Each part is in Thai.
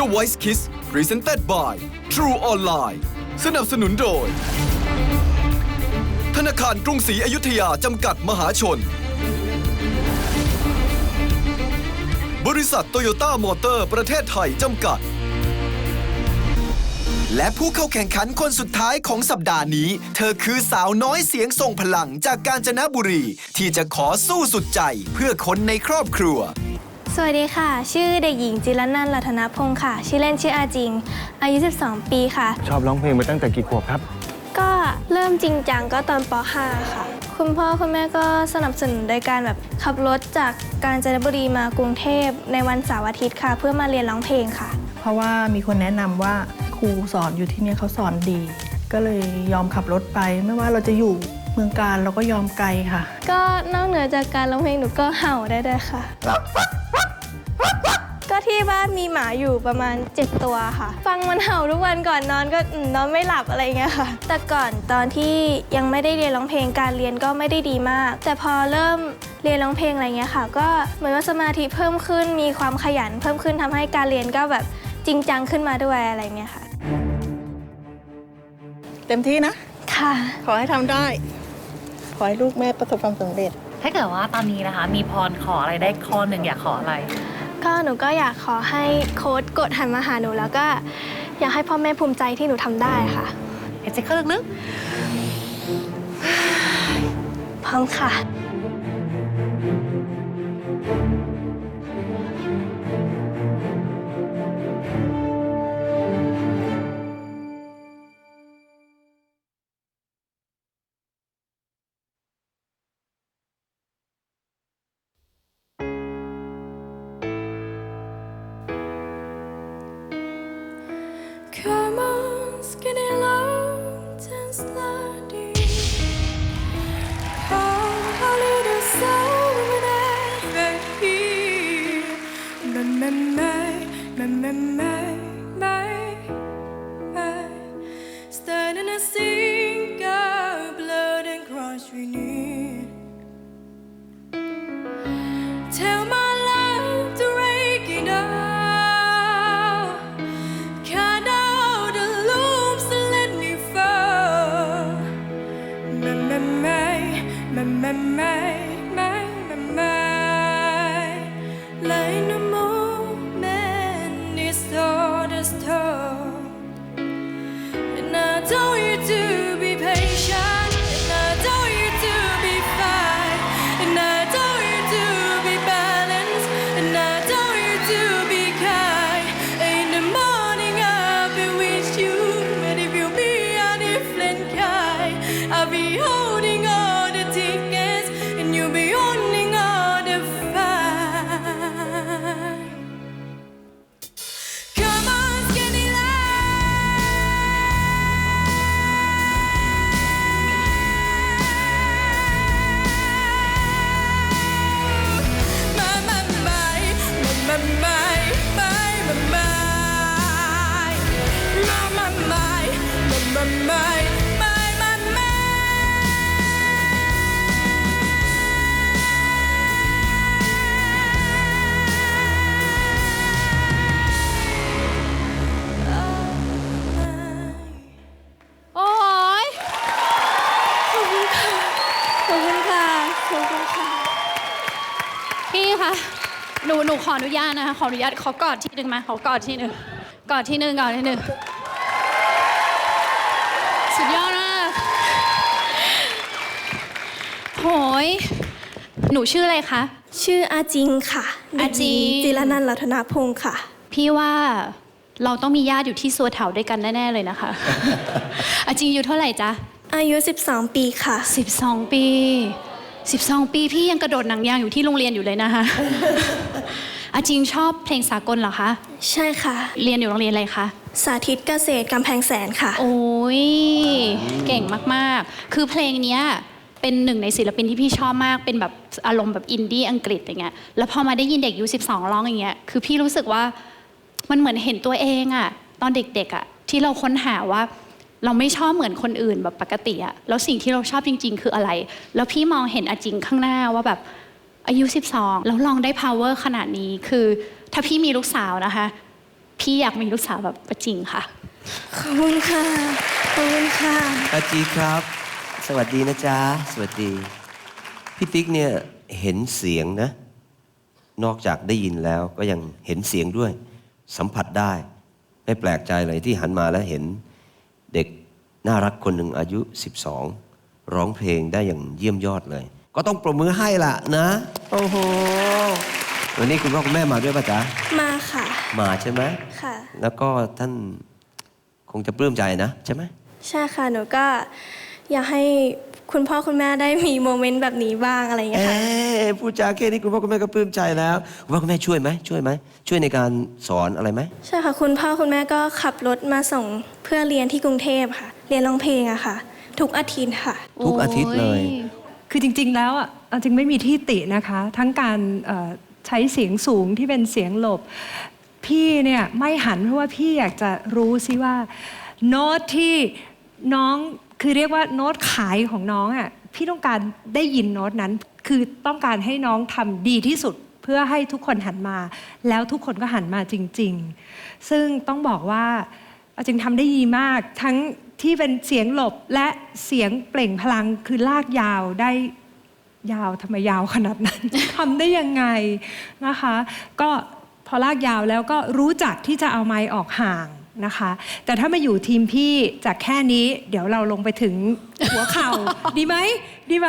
The Voice Kiss Presented by True Online สนับสนุนโดย ธนาคารกรุงศรีอยุธยาจำกัดมหาชน บริษัทโตโยต้ามอเตอร์ประเทศไทยจำกัด และผู้เข้าแข่งขันคนสุดท้ายของสัปดาห์นี้ เธอคือสาวน้อยเสียงทรงพลังจากกาญจนบุรี ที่จะขอสู้สุดใจเพื่อคนในครอบครัว วัสดีค่ะ ชื่อเด็กหญิงจิรนันท์รัตนพงศ์ค่ะ ชื่อเล่นชื่ออาจิง อายุ 12 ปีค่ะ ชอบร้องเพลงมาตั้งแต่กี่ขวบครับ ก็เริ่มจริงจังก็ตอนป .5 ค่ะ คุณพ่อคุณแม่ก็สนับสนุนโดยการแบบขับรถจากกาญจนบุรีมากรุงเทพในวันเสาร์อาทิตย์ค่ะ เพื่อมาเรียนร้องเพลงค่ะ เพราะว่ามีคนแนะนำว่าครูสอนอยู่ที่เนี่ยเขาสอนดี ก็เลยยอมขับรถไป ไม่ว่าเราจะอยู่เมืองการเราก็ยอมไกลค่ะ ก็นอกเหนือจากการร้องเพลงหนูก็เห่าได้ด้วยค่ะก็ ที่บ้านมีหมาอยู่ประมาณ 7 ตัวค่ะ ฟังมันเห่าทุกวันก่อนนอนก็อืมนอนไม่หลับอะไรเงี้ยค่ะ แต่ก่อนตอนที่ยังไม่ได้เรียนร้องเพลงการเรียนก็ไม่ได้ดีมาก แต่พอเริ่มเรียนร้องเพลงอะไรเงี้ยค่ะ ก็เหมือนว่าสมาธิเพิ่มขึ้นมีความขยันเพิ่มขึ้นทำให้การเรียนก็แบบจริงจังขึ้นมาด้วยอะไรเงี้ยค่ะ เต็มที่นะ ค่ะ ขอให้ทำได้ ขอให้ลูกแม่ประสบความสำเร็จ ถ้าเกิดว่าตอนนี้นะคะ มีพรขออะไรได้ข้อหนึ่งอยากขออะไร ก็หนูก็อยากขอให้โค้ดกดหันมาหาหนูแล้วก็อยากให้พ่อแม่ภูมิใจที่หนูทำได้ค่ะเอเจเข้าลึกพร้อมค่ะ Standing in the sea. หนูหนูขออนุญาตนะคะขออนุญาตขอกอดทีหนึ่งมาขอกอดทีหนึ่งกอดทีหนึ่งกอดทีหนึ่งสุดยอดมากโหยหนูชื่ออะไรคะ ชื่ออาจิงค่ะอาจิง เด็กหญิจิรนันท์รัตนพงศ์ค่ะ พี่ว่าเราต้องมีญาติอยู่ที่สัวเถาด้วยกันแน่ ๆ เลยนะคะ อาจริงอยู่เท่าไหร่จ๊ะ อายุ 12 ปีค่ะ 12 ปี 12 ปีพี่ยังกระโดดหนังยางอยู่ที่โรงเรียนอยู่เลยนะคะอาจริงชอบเพลงสากลเหรอคะ ใช่ค่ะ เรียนอยู่โรงเรียนอะไรคะ สาธิตเกษตรกำแพงแสนค่ะ โอ้ยเก่งมากๆ คือเพลงเนี้ยเป็นหนึ่งในศิลปินที่พี่ชอบมาก เป็นแบบอารมณ์แบบอินดี้อังกฤษอย่างเงี้ย แล้วพอมาได้ยินเด็กอายุ12ร้องอย่างเงี้ย คือพี่รู้สึกว่ามันเหมือนเห็นตัวเองอะตอนเด็กๆอะที่เราค้นหาว่า เราไม่ชอบเหมือนคนอื่นแบบปกติอะแล้วสิ่งที่เราชอบจริง ๆ คืออะไร แล้วพี่มองเห็นอาจิงข้างหน้าว่าแบบอายุ 12 แล้วลองได้ power ขนาดนี้คือ ถ้าพี่มีลูกสาวนะคะ พี่อยากมีลูกสาวแบบประจิงค่ะ ขอบคุณค่ะ ขอบคุณค่ะ อาจีครับ สวัสดีนะจ๊ะ สวัสดี พี่ติ๊กเนี่ยเห็นเสียงนะ นอกจากได้ยินแล้วก็ยังเห็นเสียงด้วย สัมผัสได้ ไม่แปลกใจเลยที่หันมาแล้วเห็น เด็กน่ารักคนหนึ่งอายุ 12 ร้องเพลงได้อย่างเยี่ยมยอดเลย ก็ต้องปรบมือให้ล่ะนะ โอ้โห วันนี้คุณพ่อคุณแม่มาด้วยป่ะจ๊ะ มาค่ะ มาใช่ไหมค่ะ แล้วก็ท่านคงจะปลื้มใจนะ ใช่ไหม ใช่ค่ะ หนูก็อยากให้ คุณพ่อคุณแม่ได้มีโมเมนต์แบบนี้บ้างอะไรอย่างเงี้ยเอ๊ค่ะะพูดจาแค่นี้คุณพ่อคุณแม่ก็ปลื้มใจแล้วคุณพ่อคุณแม่ช่วยไหมช่วยไหมช่วยในการสอนอะไรไหมใช่ค่ะ คุณพ่อคุณแม่ก็ขับรถมาส่งเพื่อเรียนที่กรุงเทพค่ะ เรียนร้องเพลงอะค่ะ ทุกอาทิตย์ค่ะ ทุกอาทิตย์เลย โอ้คือจริงๆ แล้วอะเอาจริงไม่มีที่ตินะคะ ทั้งการเอ่อใช้เสียงสูงที่เป็นเสียงหลบ พี่เนี่ยไม่หันเพราะว่าพี่อยากจะรู้ซิว่า โน้ตที่น้อง คือเรียกว่าโน้ตขายของน้องอะพี่ต้องการได้ยินโน้ตนั้น คือต้องการให้น้องทำดีที่สุดเพื่อให้ทุกคนหันมา แล้วทุกคนก็หันมาจริง ๆ ซึ่งต้องบอกว่าจริงทำได้ดีมาก ทั้งที่เป็นเสียงหลบและเสียงเปล่งพลังคือลากยาวได้ยาวทำไมยาวขนาดนั้นทำได้ยังไงนะคะ ก็พอลากยาวแล้วก็รู้จักที่จะเอาไม้ออกห่าง นะคะ แต่ถ้ามาอยู่ทีมพี่จากแค่นี้ เดี๋ยวเราลงไปถึงหัวเข่า ดีไหมดีไหม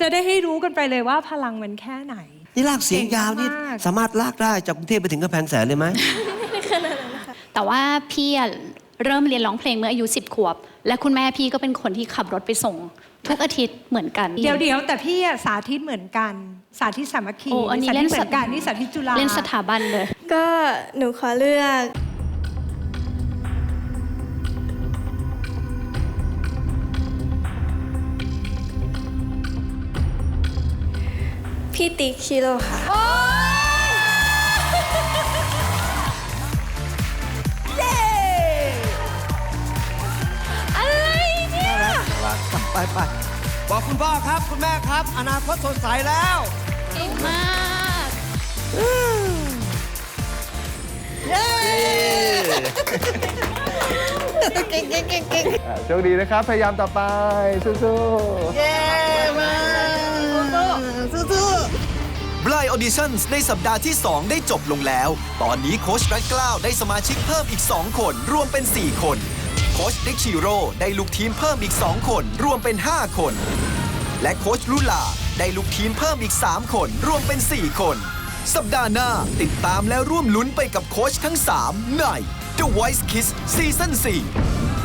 จะได้ให้รู้กันไปเลยว่าพลังมันแค่ไหน นี่ลากเสียงยาวนี่เก่งมาก สามารถลากได้จากกรุงเทพไปถึงกำแพงแสนเลยไหม แต่ว่าพี่อะเริ่มเรียนร้องเพลงเมื่ออายุ 10 ขวบ และคุณแม่พี่ก็เป็นคนที่ขับรถไปส่ง ทุกอาทิตย์เหมือนกัน เดี๋ยวเดี๋ยวแต่พี่อะสาธิตเหมือนกัน สาธิตสามัคคีโอ้อันนี้สาเล่ธินตเหมือนกันนี่สาธิตจุฬา เล่นสถาบันเลย ก็หนูขอเลือก พี่ติ๊กชิโร่ค่ะไปไปบอกคุณพ่อครับคุณแม่ครับ อนาคตสดใสแล้ว เก่งมาก โชคดีนะครับ พยายามต่อไปสู้ๆ Blind Auditions ในสัปดาห์ที่ 2 ได้จบลงแล้ว ตอนนี้โค้ชรัดเกล้าวได้สมาชิกเพิ่มอีก 2 คน รวมเป็น 4 คน โค้ชดิกชิโร่ได้ลูกทีมเพิ่มอีก 2 คน รวมเป็น 5 คน และโค้ชลุลาได้ลูกทีมเพิ่มอีก 3 คน รวมเป็น 4 คน สัปดาห์หน้าติดตามและร่วมลุ้นไปกับโค้ชทั้ง 3 ใน The Voice Kids ซีซั่น4